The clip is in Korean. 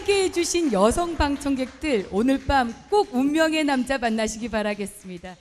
함께 해주신 여성 방청객들 오늘 밤 꼭 운명의 남자 만나시기 바라겠습니다.